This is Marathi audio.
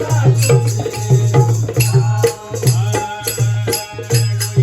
Bye.